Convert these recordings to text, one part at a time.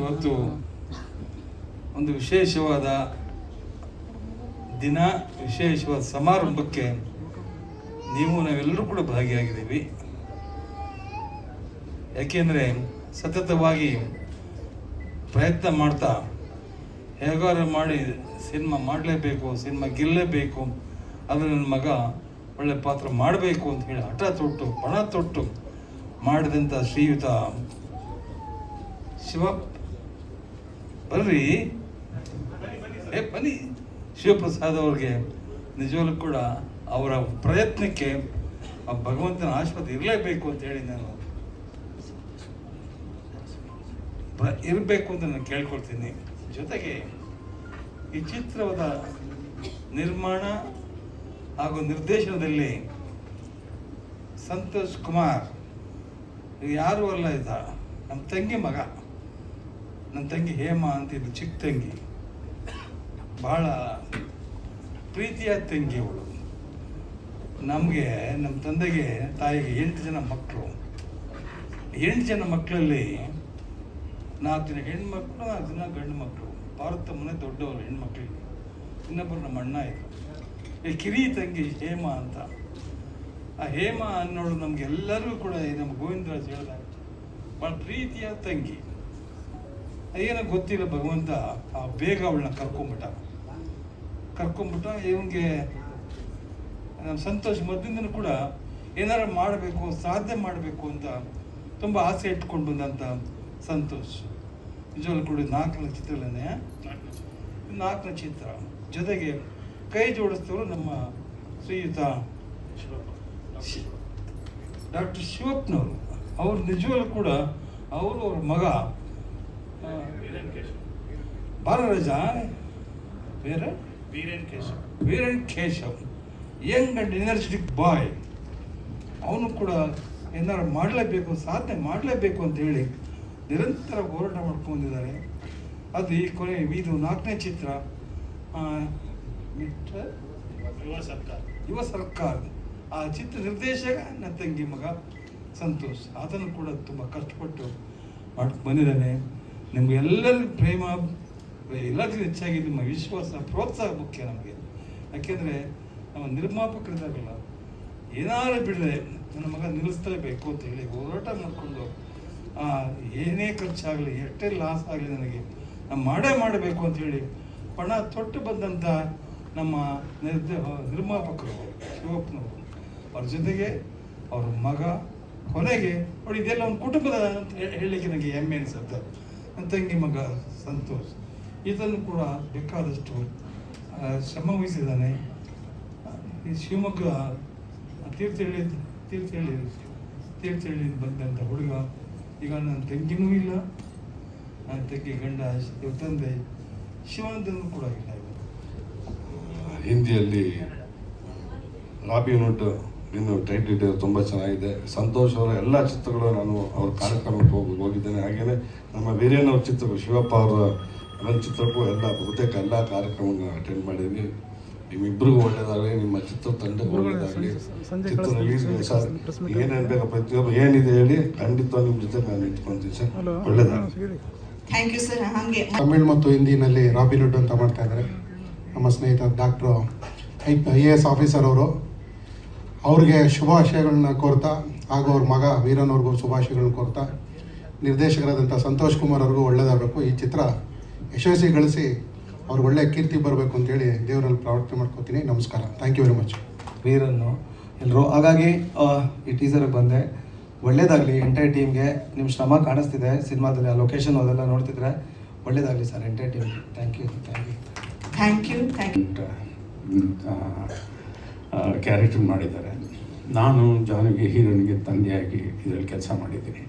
ಇವತ್ತು ಒಂದು ವಿಶೇಷವಾದ ದಿನ, ವಿಶೇಷವಾದ ಸಮಾರಂಭಕ್ಕೆ ನೀವು ನಾವೆಲ್ಲರೂ ಕೂಡ ಭಾಗಿಯಾಗಿದ್ದೀವಿ. ಯಾಕೆಂದರೆ ಸತತವಾಗಿ ಪ್ರಯತ್ನ ಮಾಡ್ತಾ ಹೇಗಾರು ಮಾಡಿ ಸಿನಿಮಾ ಮಾಡಲೇಬೇಕು, ಸಿನಿಮಾ ಗೆಲ್ಲಲೇಬೇಕು ಅದು ನನ್ನ ಮಗ ಒಳ್ಳೆ ಪಾತ್ರ ಮಾಡಬೇಕು ಅಂತ ಹೇಳಿ ಹಠ ತೊಟ್ಟು, ಪಣ ತೊಟ್ಟು ಮಾಡಿದಂಥ ಶ್ರೀಯುತ ಶಿವ ಬರ್ರಿ. ಏ, ಬನ್ನಿ. ಶಿವಪ್ರಸಾದ್ ಅವ್ರಿಗೆ ನಿಜವಾಗ್ಲೂ ಕೂಡ ಅವರ ಪ್ರಯತ್ನಕ್ಕೆ ಆ ಭಗವಂತನ ಆಶೀರ್ವಾದ ಇರಲೇಬೇಕು ಅಂತ ಹೇಳಿ ನಾನು ಇರಬೇಕು ಅಂತ ನಾನು ಕೇಳ್ಕೊಳ್ತೀನಿ. ಜೊತೆಗೆ ಈ ಚಿತ್ರದ ನಿರ್ಮಾಣ ಹಾಗೂ ನಿರ್ದೇಶನದಲ್ಲಿ ಸಂತೋಷ್ ಕುಮಾರ್ ಯಾರು ಅಲ್ಲ ಇದ್ದ. ನಮ್ಮ ತಂಗಿ ಮಗ. ನನ್ನ ತಂಗಿ ಹೇಮ ಅಂತಿದ್ದು ಚಿಕ್ಕ ತಂಗಿ. ಭಾಳ ಪ್ರೀತಿಯ ತಂಗಿ ಅವಳು. ನಮಗೆ ನಮ್ಮ ತಂದೆಗೆ, ತಾಯಿಗೆ ಎಂಟು ಜನ ಮಕ್ಕಳು ಎಂಟು ಜನ ಮಕ್ಕಳಲ್ಲಿ ನಾಲ್ಕು ಜನ ಹೆಣ್ಮಕ್ಳು ನಾಲ್ಕು ಜನ ಗಂಡು ಮಕ್ಕಳು ಮನೆ ದೊಡ್ಡವರು ಹೆಣ್ಮಕ್ಳಿಗೆ ಇನ್ನೊಬ್ಬರು ನಮ್ಮ ಅಣ್ಣ ಇದ್ರು. ಈ ಕಿರಿ ತಂಗಿ ಹೇಮ ಅಂತ. ಆ ಹೇಮ ಅನ್ನೋಳು ನಮಗೆಲ್ಲರಿಗೂ ಕೂಡ ನಮ್ಮ ಗೋವಿಂದರಾಜ್ ಹೇಳಿದಾಗ ಭಾಳ ಪ್ರೀತಿಯ ತಂಗಿ. ಏನೋ ಗೊತ್ತಿಲ್ಲ ಭಗವಂತ, ಆ ಬೇಗ ಅವಳನ್ನ ಕರ್ಕೊಂಬಿಟ್ಟ ಕರ್ಕೊಂಬಿಟ್ಟ ಇವನಿಗೆ ನಮ್ಮ ಸಂತೋಷ್. ಮೊದಲಿಂದನೂ ಕೂಡ ಏನಾರು ಮಾಡಬೇಕು ಸಾಧನೆ ಮಾಡಬೇಕು ಅಂತ ತುಂಬ ಆಸೆ ಇಟ್ಕೊಂಡು ಬಂದಂಥ ಸಂತೋಷ್. ನಿಜವಾಗ್ಲೂ ಕೂಡ ನಾಲ್ಕನೇ ಚಿತ್ರಗಳನ್ನೇ ನಾಲ್ಕನೇ ಚಿತ್ರ. ಜೊತೆಗೆ ಕೈ ಜೋಡಿಸ್ತವರು ನಮ್ಮ ಶ್ರೀಯುತ ಡಾಕ್ಟರ್ ಶಿವಪ್ಪನವರು. ಅವ್ರು ನಿಜವಾಗ್ಲೂ ಕೂಡ, ಅವರು ಅವ್ರ ಮಗ. ಬಾಲರಾಜ ಬೇರೆ? Veeren Keshav Veeren Keshav young and energetic boy ಅವನು ಕೂಡ ಏನಾರು ಮಾಡಲೇಬೇಕು ಸಾಧನೆ ಮಾಡಲೇಬೇಕು ಅಂತ ಹೇಳಿ ನಿರಂತರ ಹೋರಾಟ ಮಾಡ್ಕೊಂಡಿದ್ದಾರೆ ಅದು ಈ ಕೊನೆ ಇದು ನಾಲ್ಕನೇ ಚಿತ್ರ. ಯುವ ಸರ್ಕಾರ. ಯುವ ಸರ್ಕಾರ. ಆ ಚಿತ್ರ ನಿರ್ದೇಶಕ ನನ್ನ ತಂಗಿ ಮಗ ಸಂತೋಷ್. ಅದನ್ನು ಕೂಡ ತುಂಬ ಕಷ್ಟಪಟ್ಟು ಮಾಡ್ಕೊಂಡು ಬಂದಿದ್ದಾನೆ. ನಿಮ್ಗೆ ಎಲ್ಲರಿಗೂ ಪ್ರೇಮ ಎಲ್ಲದಕ್ಕೂ ಹೆಚ್ಚಾಗಿ ನಿಮ್ಮ ವಿಶ್ವಾಸ, ಪ್ರೋತ್ಸಾಹ ಮುಖ್ಯ ನಮಗೆ. ಯಾಕೆಂದರೆ ನಮ್ಮ ನಿರ್ಮಾಪಕರಿದಾಗಲ್ಲ ಏನಾದರೂ ಬಿಡದೆ ನನ್ನ ಮಗ ನಿಲ್ಲಿಸಲೇಬೇಕು ಅಂತ ಹೇಳಿ ಹೋರಾಟ ಮಾಡಿಕೊಂಡು ಏನೇ ಖರ್ಚಾಗಲಿ, ಎಷ್ಟೇ ಲಾಸ್ ಆಗಲಿ ನನಗೆ, ನಾನು ಮಾಡೇ ಮಾಡಬೇಕು ಅಂತ ಹೇಳಿ ಪಣ ತೊಟ್ಟು ಬಂದಂಥ ನಮ್ಮ ನಿರ್ದ, ನಿರ್ಮಾಪಕರು, ಶಿವಪ್ಪನವರು. ಅವ್ರ ಜೊತೆಗೆ ಅವ್ರ ಮಗ, ಕೊನೆಗೆ ನೋಡಿ ಇದೆಲ್ಲ ಒಂದು ಕುಟುಂಬದ ಅಂತ ಹೇಳಲಿಕ್ಕೆ ನನಗೆ ಹೆಮ್ಮೆ ಅನಿಸುತ್ತೆ. ತಂಗಿ ಮಗ ಸಂತೋಷ್. ಇದನ್ನು ಕೂಡ ಬೇಕಾದಷ್ಟು ಶ್ರಮ ವಹಿಸಿದ್ದಾನೆ. ಈ ಶಿವಮೊಗ್ಗ ತೀರ್ಥಹಳ್ಳಿ ತೀರ್ಥಹಳ್ಳಿ ತೀರ್ಥಹಳ್ಳಿ ಬಂದಂಥ ಹುಡುಗ, ಈಗ ನನ್ನ ತಂಗಿನೂ ಇಲ್ಲ. ನನ್ನ ತಂಗಿ ಗಂಡ ಇವ್ರ ತಂದೆ, ಶಿವಾನಂದನೂ ಕೂಡ ಇಲ್ಲ. ಹಿಂದಿಯಲ್ಲಿ ಲಾಬಿ ಹುಡ್ ಇನ್ನು ಟೈಟ್ ಇಟ್ಟಿದೆ ತುಂಬ ಚೆನ್ನಾಗಿದೆ. ಸಂತೋಷ್ ಅವರ ಎಲ್ಲ ಚಿತ್ರಗಳು ನಾನು ಅವ್ರ ಕಾರ್ಯಕ್ರಮಕ್ಕೆ ಹೋಗಿ ಹೋಗಿದ್ದೇನೆ. ಹಾಗೆಯೇ ನಮ್ಮ ವೀರೇನ್ ಅವ್ರ ಚಿತ್ರಗಳು ಶಿವಪ್ಪ ಅವರ ನನ್ನ ಚಿತ್ರಕ್ಕೂ ಎಲ್ಲ ಬಹುತೇಕ ಎಲ್ಲ ಕಾರ್ಯಕ್ರಮವನ್ನು ಅಟೆಂಡ್ ಮಾಡಿದ್ದೀನಿ ನಿಮ್ಮಿಬ್ಬರಿಗೂ ಒಳ್ಳೆಯದಾಗಲಿ ನಿಮ್ಮ ಚಿತ್ರ ತಂಡಕ್ಕೆ ಒಳ್ಳೆಯದಾಗಲಿ ಚಿತ್ರ ರಿಲೀಸ್ ಸರ್ ಏನೇನು ಬೇಕು ಪ್ರತಿಯೊಬ್ಬರು ಏನಿದೆ ಹೇಳಿ ಖಂಡಿತ ನಿಮ್ಮ ಜೊತೆ ನಾನು ಇಟ್ಕೊಂತೀನಿ ಸರ್. ಒಳ್ಳೆಯದಾಗಲಿ ಥ್ಯಾಂಕ್ ಯು ಸರ್ ಹಾಗೆ. ತಮಿಳ್ ಮತ್ತು ಹಿಂದಿನಲ್ಲಿ ರಾಬಿನ್ಹುಡ್ ಅಂತ ಮಾಡ್ತಾ ಇದ್ದಾರೆ. ನಮ್ಮ ಸ್ನೇಹಿತ doctor I I A S officer ಅವರು. ಅವ್ರಿಗೆ ಶುಭಾಶಯಗಳನ್ನ ಕೋರ್ತಾ ಹಾಗೂ ಅವ್ರ ಮಗ ವೀರನ್ ಅವ್ರಿಗೂ ಶುಭಾಶಯಗಳನ್ನ ಕೋರ್ತಾ ನಿರ್ದೇಶಕರಾದಂಥ ಸಂತೋಷ್ ಕುಮಾರ್ ಅವ್ರಿಗೂ ಒಳ್ಳೇದಾಗಬೇಕು. ಈ ಚಿತ್ರ ಯಶಸ್ವಿ ಗಳಿಸಿ ಅವ್ರಿಗೆ ಒಳ್ಳೆಯ ಕೀರ್ತಿ ಬರಬೇಕು ಅಂತೇಳಿ ದೇವರಲ್ಲಿ ಪ್ರಾರ್ಥನೆ ಮಾಡ್ಕೋತೀನಿ. ನಮಸ್ಕಾರ. ಥ್ಯಾಂಕ್ ಯು ವೆರಿ ಮಚ್ ವೀರನ್ನು ಎಲ್ಲರೂ ಹಾಗಾಗಿ ಈ ಟೀಸರ್ಗೆ ಬಂದೆ. ಒಳ್ಳೇದಾಗಲಿ ಎಂಟೈರ್ ಟೀಮ್ಗೆ ನಿಮ್ಮ ಶ್ರಮ ಕಾಣಿಸ್ತಿದೆ. ಸಿನಿಮಾದಲ್ಲಿ ಆ ಲೊಕೇಶನ್ ಅದೆಲ್ಲ ನೋಡ್ತಿದ್ರೆ ಒಳ್ಳೇದಾಗಲಿ sir entire team thank you thank you thank you thank you character ಮಾಡಿದ್ದಾರೆ. ನಾನು ಜಾನಕಿ ಹೀರೋನಿಗೆ ತಂದೆಯಾಗಿ ಇದರಲ್ಲಿ ಕೆಲಸ ಮಾಡಿದ್ದೀನಿ.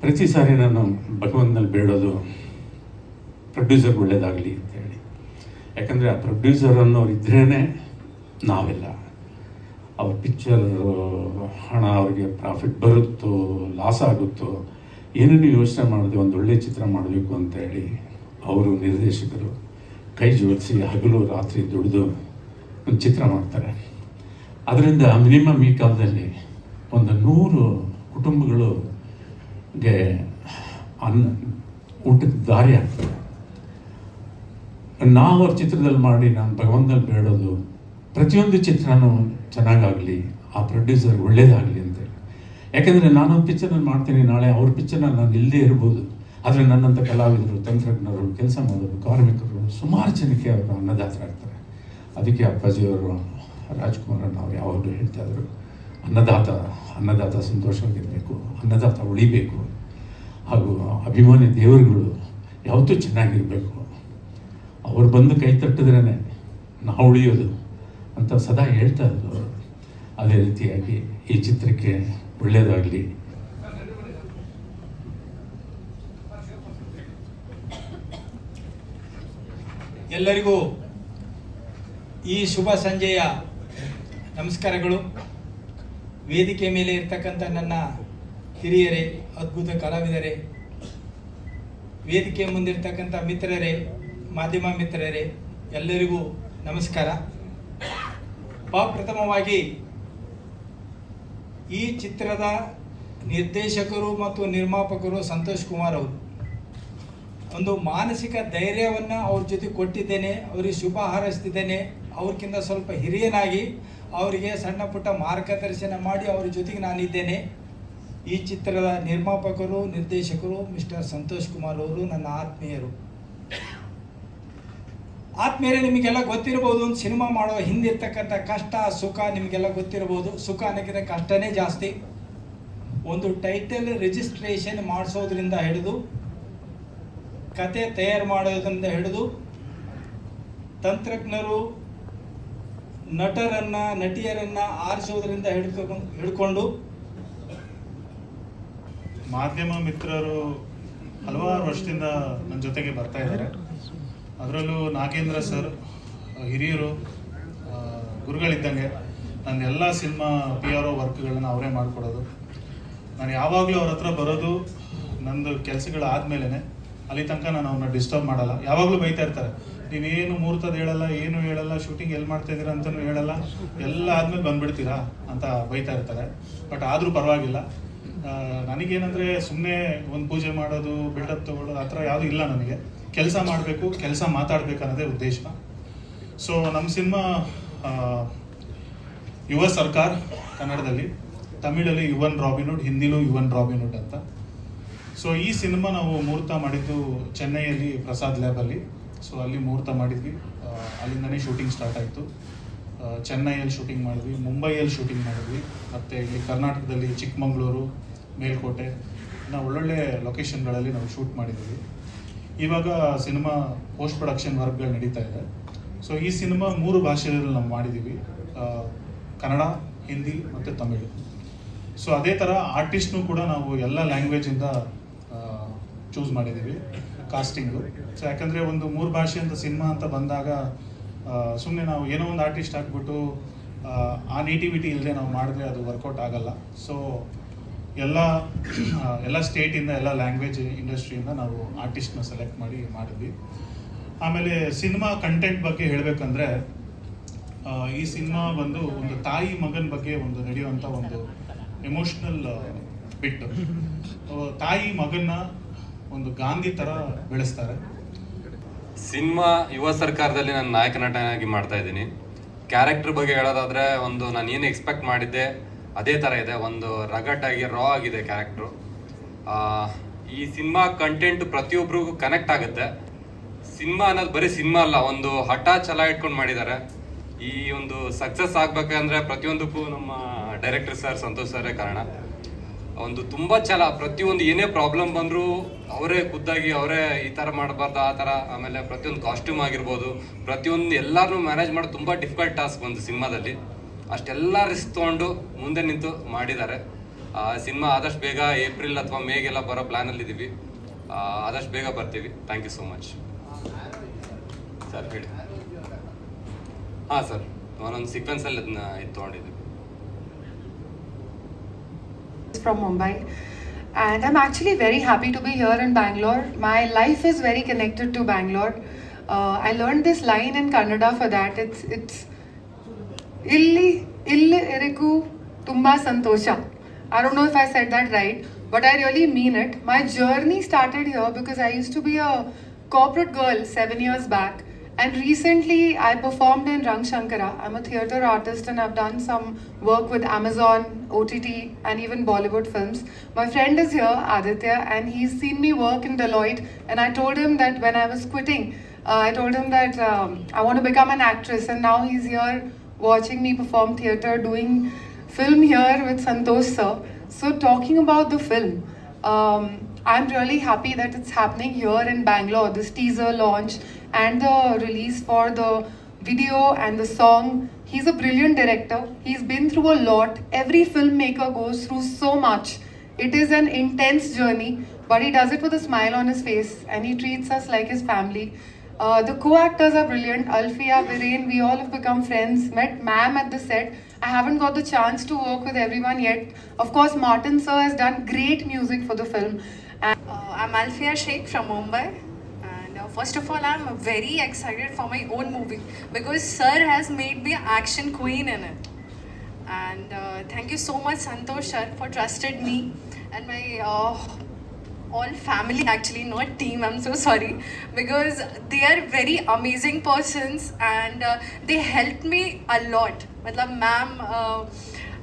ಪ್ರತಿ ಸಾರಿ ನಾನು ಭಗವಂತನಲ್ಲಿ ಬೇಡೋದು ಪ್ರೊಡ್ಯೂಸರ್ ಒಳ್ಳೇದಾಗಲಿ ಅಂತೇಳಿ ಯಾಕಂದರೆ ಆ ಪ್ರೊಡ್ಯೂಸರ್ ಅನ್ನೋರು ಇದ್ರೇ ನಾವೆಲ್ಲ. ಅವ್ರ ಪಿಕ್ಚರ್ ಹಣ, ಅವ್ರಿಗೆ ಪ್ರಾಫಿಟ್ ಬರುತ್ತೋ ಲಾಸ್ ಆಗುತ್ತೋ, ಏನೇನು ಯೋಚನೆ ಮಾಡಿದೆ ಒಂದು ಒಳ್ಳೆ ಚಿತ್ರ ಮಾಡಬೇಕು ಅಂತೇಳಿ ಅವರು ನಿರ್ದೇಶಕರು ಕೈ ಜೋಡಿಸಿ ಹಗಲು ರಾತ್ರಿ ದುಡಿದು ಒಂದು ಚಿತ್ರ ಮಾಡ್ತಾರೆ. ಅದರಿಂದ ಮಿನಿಮಮ್ ಈ ಕಾಲದಲ್ಲಿ ಒಂದು ನೂರು ಕುಟುಂಬಗಳಿಗೆ ಅನ್ನ, ಊಟದ ದಾರಿ ಆಗ್ತದೆ. ನಾವು ಅವ್ರ ಚಿತ್ರದಲ್ಲಿ ಮಾಡಿ ನಾನು ಭಗವಂತನಲ್ಲಿ ಬೇಡೋದು ಪ್ರತಿಯೊಂದು ಚಿತ್ರನೂ ಚೆನ್ನಾಗಾಗಲಿ, ಆ ಪ್ರೊಡ್ಯೂಸರ್ ಒಳ್ಳೇದಾಗಲಿ ಅಂತೇಳಿ ಯಾಕೆಂದರೆ ನಾನೊಂದು ಪಿಕ್ಚರ್ನಲ್ಲಿ ಮಾಡ್ತೀನಿ, ನಾಳೆ ಅವ್ರ ಪಿಕ್ಚರ್ನ ನಾನು ಇಲ್ಲದೇ ಇರ್ಬೋದು. ಆದರೆ ನನ್ನಂಥ ಕಲಾವಿದರು, ತಂತ್ರಜ್ಞರು, ಕೆಲಸ ಮಾಡೋರು, ಕಾರ್ಮಿಕರು ಸುಮಾರು ಜನಕ್ಕೆ ಅವರು ಅನ್ನದಾತರಾಗ್ತಾರೆ. ಅದಕ್ಕೆ ಅಪ್ಪಾಜಿಯವರು ರಾಜ್ಕುಮಾರನ್ನು ಅವ್ರು ಯಾವಾಗಲೂ ಹೇಳ್ತಾ ಇದ್ರು ಅನ್ನದಾತ ಅನ್ನದಾತ ಸಂತೋಷವಾಗಿರಬೇಕು, ಅನ್ನದಾತ ಉಳಿಬೇಕು. ಹಾಗೂ ಅಭಿಮಾನಿ ದೇವರುಗಳು ಯಾವತ್ತೂ ಚೆನ್ನಾಗಿರಬೇಕು. ಅವ್ರು ಬಂದು ಕೈ ತಟ್ಟಿದ್ರೇ ನಾವು ಉಳಿಯೋದು ಅಂತ ಸದಾ ಹೇಳ್ತಾ ಇದ್ದರು ಅವರು. ಅದೇ ರೀತಿಯಾಗಿ ಈ ಚಿತ್ರಕ್ಕೆ ಒಳ್ಳೆಯದಾಗಲಿ. ಎಲ್ಲರಿಗೂ ಈ ಶುಭ ಸಂಜೆಯ ನಮಸ್ಕಾರಗಳು. ವೇದಿಕೆ ಮೇಲೆ ಇರ್ತಕ್ಕಂಥ ನನ್ನ ಹಿರಿಯರೇ, ಅದ್ಭುತ ಕಲಾವಿದರೇ, ವೇದಿಕೆ ಮುಂದಿರ್ತಕ್ಕಂಥ ಮಿತ್ರರೇ, ಮಾಧ್ಯಮ ಮಿತ್ರರೇ, ಎಲ್ಲರಿಗೂ ನಮಸ್ಕಾರ. ಪ್ರಥಮವಾಗಿ ಈ ಚಿತ್ರದ ನಿರ್ದೇಶಕರು ಮತ್ತು ನಿರ್ಮಾಪಕರು ಸಂತೋಷ್ ಕುಮಾರ್ ಅವರು. ಒಂದು ಮಾನಸಿಕ ಧೈರ್ಯವನ್ನು ಅವ್ರ ಜೊತೆ ಕೊಟ್ಟಿದ್ದೇನೆ, ಅವರಿಗೆ ಶುಭ ಹಾರೈಸ್ತಿದ್ದೇನೆ ಅವ್ರಕ್ಕಿಂತ ಸ್ವಲ್ಪ ಹಿರಿಯನಾಗಿ ಅವರಿಗೆ ಸಣ್ಣ ಪುಟ್ಟ ಮಾರ್ಗದರ್ಶನ ಮಾಡಿ ಅವರ ಜೊತೆಗೆ ನಾನಿದ್ದೇನೆ. ಈ ಚಿತ್ರದ ನಿರ್ಮಾಪಕರು, ನಿರ್ದೇಶಕರು ಮಿಸ್ಟರ್ ಸಂತೋಷ್ ಕುಮಾರ್ ಅವರು ನನ್ನ ಆತ್ಮೀಯರು. ಆತ್ಮೀಯರೇ, ನಿಮಗೆಲ್ಲ ಗೊತ್ತಿರಬಹುದು, ಒಂದು ಸಿನಿಮಾ ಮಾಡೋ ಹಿಂದಿರ್ತಕ್ಕಂಥ ಕಷ್ಟ, ಸುಖ ನಿಮಗೆಲ್ಲ ಗೊತ್ತಿರಬಹುದು. ಸುಖ ಅನ್ನೋಕ್ಕಿಂತ ಕಷ್ಟನೇ ಜಾಸ್ತಿ. ಒಂದು ಟೈಟಲ್ ರಿಜಿಸ್ಟ್ರೇಷನ್ ಮಾಡಿಸೋದ್ರಿಂದ ಹಿಡಿದು, ಕತೆ ತಯಾರು ಮಾಡೋದ್ರಿಂದ ಹಿಡಿದು, ತಂತ್ರಜ್ಞರು ನಟರನ್ನ, ನಟಿಯರನ್ನ ಆರಿಸುವುದರಿಂದ ಹಿಡ್ಕೊಂಡು ಹಿಡ್ಕೊಂಡು ಮಾಧ್ಯಮ ಮಿತ್ರರು ಹಲವಾರು ವರ್ಷದಿಂದ ನನ್ನ ಜೊತೆಗೆ ಬರ್ತಾ ಇದ್ದಾರೆ. ಅದರಲ್ಲೂ ನಾಗೇಂದ್ರ ಸರ್, ಹಿರಿಯರು ಗುರುಗಳಿದ್ದಂಗೆ ನನ್ನ ಎಲ್ಲ ಸಿನಿಮಾ ಪಿ ಆರ್ ಒ ವರ್ಕ್ಗಳನ್ನ ಅವರೇ ಮಾಡಿಕೊಡೋದು. ನಾನು ಯಾವಾಗಲೂ ಅವ್ರ ಹತ್ರ ಬರೋದು ನಂದು ಕೆಲಸಗಳಾದ್ಮೇಲೆ ಅಲ್ಲಿ ತನಕ ನಾನು ಅವ್ರನ್ನ ಡಿಸ್ಟರ್ಬ್ ಮಾಡಲ್ಲ. ಯಾವಾಗಲೂ ಬೈತಾ ಇರ್ತಾರೆ. ನೀವೇನು ಮುಹೂರ್ತದ ಹೇಳಲ್ಲ, ಏನು ಹೇಳಲ್ಲ ಶೂಟಿಂಗ್ ಎಲ್ಲಿ ಮಾಡ್ತಾ ಇದ್ದೀರಾ ಅಂತಲೂ ಹೇಳಲ್ಲ. ಎಲ್ಲ ಆದ್ಮೇಲೆ ಬಂದ್ಬಿಡ್ತೀರಾ ಅಂತ ಬೈತಾ ಇರ್ತಾರೆ. ಬಟ್ ಆದರೂ ಪರವಾಗಿಲ್ಲ. ನನಗೇನಂದರೆ ಸುಮ್ಮನೆ ಒಂದು ಪೂಜೆ ಮಾಡೋದು ಬಿಲ್ಡಪ್ ತಗೊಳ್ಳೋದು, ಆ ಥರ ಯಾವುದೂ ಇಲ್ಲ ನನಗೆ. ಕೆಲಸ ಮಾಡಬೇಕು, ಕೆಲಸ ಮಾತಾಡ್ಬೇಕು ಅನ್ನೋದೇ ಉದ್ದೇಶ. ಸೊ ನಮ್ಮ ಸಿನಿಮಾ ಯುವ ಸರ್ಕಾರ್ ಕನ್ನಡದಲ್ಲಿ, ತಮಿಳಲ್ಲಿ ಯುವನ್ ರಾಬಿನ್ಹುಡ್, ಹಿಂದಿಲೂ ಯುವನ್ ರಾಬಿನ್ಹುಡ್ ಅಂತ. ಸೊ ಈ ಸಿನಿಮಾ ನಾವು ಮುಹೂರ್ತ ಮಾಡಿದ್ದು ಚೆನ್ನೈಯಲ್ಲಿ ಪ್ರಸಾದ್ ಲ್ಯಾಬಲ್ಲಿ. ಸೊ ಅಲ್ಲಿ ಮುಹೂರ್ತ ಮಾಡಿದ್ವಿ. ಅಲ್ಲಿಂದನೇ ಶೂಟಿಂಗ್ ಸ್ಟಾರ್ಟ್ ಆಯಿತು. ಚೆನ್ನೈಯಲ್ಲಿ ಶೂಟಿಂಗ್ ಮಾಡಿದ್ವಿ, ಮುಂಬೈಯಲ್ಲಿ ಶೂಟಿಂಗ್ ಮಾಡಿದ್ವಿ, ಮತ್ತು ಇಲ್ಲಿ ಕರ್ನಾಟಕದಲ್ಲಿ ಚಿಕ್ಕಮಗಳೂರು, ಮೇಲ್ಕೋಟೆ ನಾವು ಒಳ್ಳೊಳ್ಳೆ ಲೊಕೇಶನ್ಗಳಲ್ಲಿ ನಾವು ಶೂಟ್ ಮಾಡಿದ್ದೀವಿ ಇವಾಗ ಸಿನಿಮಾ ಪೋಸ್ಟ್ ಪ್ರೊಡಕ್ಷನ್ ವರ್ಕ್ಗಳು ನಡೀತಾ ಇದೆ. ಸೊ ಈ ಸಿನಿಮಾ ಮೂರು ಭಾಷೆಗಳಲ್ಲಿ ನಾವು ಮಾಡಿದ್ದೀವಿ ಕನ್ನಡ, ಹಿಂದಿ ಮತ್ತು ತಮಿಳು. ಸೊ ಅದೇ ಥರ ಆರ್ಟಿಸ್ಟ್ನು ಕೂಡ ನಾವು ಎಲ್ಲ ಲ್ಯಾಂಗ್ವೇಜಿಂದ ಚೂಸ್ ಮಾಡಿದ್ದೀವಿ ಕಾಸ್ಟಿಂಗು ಸೊ ಯಾಕಂದರೆ ಒಂದು ಮೂರು ಭಾಷೆ ಅಂತ ಸಿನಿಮಾ ಅಂತ ಬಂದಾಗ ಸುಮ್ಮನೆ ನಾವು ಏನೋ ಒಂದು ಆರ್ಟಿಸ್ಟ್ ಹಾಕ್ಬಿಟ್ಟು ಆ, ನೇಟಿವಿಟಿ ಇಲ್ಲದೆ ನಾವು ಮಾಡಿದ್ರೆ ಅದು ವರ್ಕೌಟ್ ಆಗಲ್ಲ. ಸೊ ಎಲ್ಲ ಎಲ್ಲ ಸ್ಟೇಟಿಂದ ಎಲ್ಲ ಲ್ಯಾಂಗ್ವೇಜ್ ಇಂಡಸ್ಟ್ರಿಯಿಂದ ನಾವು ಆರ್ಟಿಸ್ಟ್ನ ಸೆಲೆಕ್ಟ್ ಮಾಡಿ ಮಾಡಿದ್ವಿ. ಆಮೇಲೆ ಸಿನಿಮಾ ಕಂಟೆಂಟ್ ಬಗ್ಗೆ ಹೇಳಬೇಕಂದ್ರೆ ಈ ಸಿನಿಮಾ ಬಂದು ಒಂದು ತಾಯಿ ಮಗನ ಬಗ್ಗೆ ಒಂದು ನಡೆಯುವಂಥ ಒಂದು ಎಮೋಷ್ನಲ್ ಬಿಟ್ಟು ತಾಯಿ ಮಗನ್ನ ಒಂದು ಗಾಂಧಿ ಥರ ಬೆಳೆಸ್ತಾರೆ. ಸಿನಿಮಾ ಯುವ ಸರ್ಕಾರದಲ್ಲಿ ನಾನು ನಾಯಕ ನಟನಾಗಿ ಮಾಡ್ತಾ ಇದ್ದೀನಿ. ಕ್ಯಾರೆಕ್ಟರ್ ಬಗ್ಗೆ ಹೇಳೋದಾದ್ರೆ ಒಂದು ನಾನು ಏನು ಎಕ್ಸ್ಪೆಕ್ಟ್ ಮಾಡಿದ್ದೆ, ಅದೇ ಥರ ಇದೆ. ಒಂದು ರಗಟ್ ಆಗಿ ರಾ ಆಗಿದೆ ಕ್ಯಾರೆಕ್ಟ್ರು ಈ ಸಿನಿಮಾ ಕಂಟೆಂಟ್ ಪ್ರತಿಯೊಬ್ಬರಿಗೂ ಕನೆಕ್ಟ್ ಆಗುತ್ತೆ. ಸಿನಿಮಾ ಅನ್ನೋದು ಬರೀ ಸಿನಿಮಾ ಅಲ್ಲ, ಒಂದು ಹಠ ಛಲ ಇಟ್ಕೊಂಡು ಮಾಡಿದ್ದಾರೆ. ಈ ಒಂದು ಸಕ್ಸಸ್ ಆಗ್ಬೇಕಂದ್ರೆ ಪ್ರತಿಯೊಂದಕ್ಕೂ ನಮ್ಮ ಡೈರೆಕ್ಟರ್ ಸರ್ ಸಂತೋಷ್ ಸರೇ ಕಾರಣ. ಒಂದು ತುಂಬ ಛಲ ಪ್ರತಿಯೊಂದು ಏನೇ ಪ್ರಾಬ್ಲಮ್ ಬಂದರೂ ಅವರೇ ಖುದ್ದಾಗಿ ಅವರೇ ಈ ಥರ ಮಾಡಬಾರ್ದು, ಆ ಥರ ಆಮೇಲೆ ಪ್ರತಿಯೊಂದು ಕಾಸ್ಟ್ಯೂಮ್ ಆಗಿರ್ಬೋದು, ಪ್ರತಿಯೊಂದು ಎಲ್ಲರನ್ನೂ ಮ್ಯಾನೇಜ್ ಮಾಡೋದು ತುಂಬ ಡಿಫಿಕಲ್ಟ್ ಟಾಸ್ಕ್ ಒಂದು ಸಿನಿಮಾದಲ್ಲಿ. ಅಷ್ಟೆಲ್ಲ ರಿಸ್ಕ್ ತೊಗೊಂಡು ಮುಂದೆ ನಿಂತು ಮಾಡಿದ್ದಾರೆ. ಸಿನಿಮಾ ಆದಷ್ಟು ಬೇಗ ಏಪ್ರಿಲ್ ಅಥವಾ ಮೇಗೆಲ್ಲ ಬರೋ ಪ್ಲ್ಯಾನಲ್ಲಿ ಇದ್ದೀವಿ ಆದಷ್ಟು ಬೇಗ ಬರ್ತೀವಿ. Thank you so much sir, ಹೇಳಿ. ಹಾಂ, ಸರ್. ಒಂದೊಂದು ಸೀಕ್ವೆನ್ಸಲ್ಲಿ ಅದನ್ನ ಇದು ತೊಗೊಂಡಿದ್ದೀವಿ from Mumbai. And I'm actually very happy to be here in Bangalore. My life is very connected to Bangalore. Uh, I learned this line in Kannada for that. It's it's illi illi eriku tumba santosha. I don't know if I said that right, but I really mean it. My journey started here because I used to be a corporate girl seven years back. And recently, I performed in Rang Shankara. I'm a theatre artist and I've done some work with Amazon, OTT, and even Bollywood films. My friend is here, Aditya, and he's seen me work in Deloitte. And I told him that when I was quitting, uh, I told him that um, I want to become an actress, and now he's here watching me perform theatre, doing film here with Santosh sir. So, talking about the film, um, I'm really happy that it's happening here in Bangalore. This teaser launch and the release for the video and the song. He's a brilliant director. He's been through a lot. Every filmmaker goes through so much. It is an intense journey, but he does it with a smile on his face and he treats us like his family. Uh, the co-actors are brilliant. Alfia, Viren, we all have become friends. Met Ma'am at the set. I haven't got the chance to work with everyone yet. Of course, Martin sir has done great music for the film. And Uh, I'm Alfia Sheikh from Mumbai. And uh, first of all, I'm very excited for my own movie because Sir has made me action queen in it. And uh, thank you so much, Santosh sir, for trusted me and my uh, all family actually, not team. I'm so sorry because they are very amazing persons and uh, they helped me a lot. Matlab, ma'am. Uh,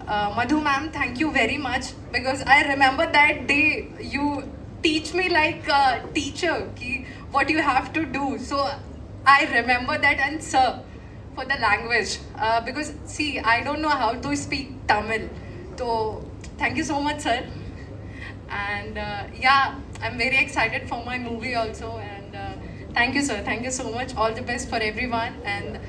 uh, Madhu ma'am, thank you very much because I remember that day you teach me like a teacher ki what you have to do. So I remember that and sir for the language uh, because see I don't know how to speak Tamil. So thank you so much sir. And uh, yeah, I'm very excited for my movie also and uh, thank you sir. Thank you so much. All the best for everyone and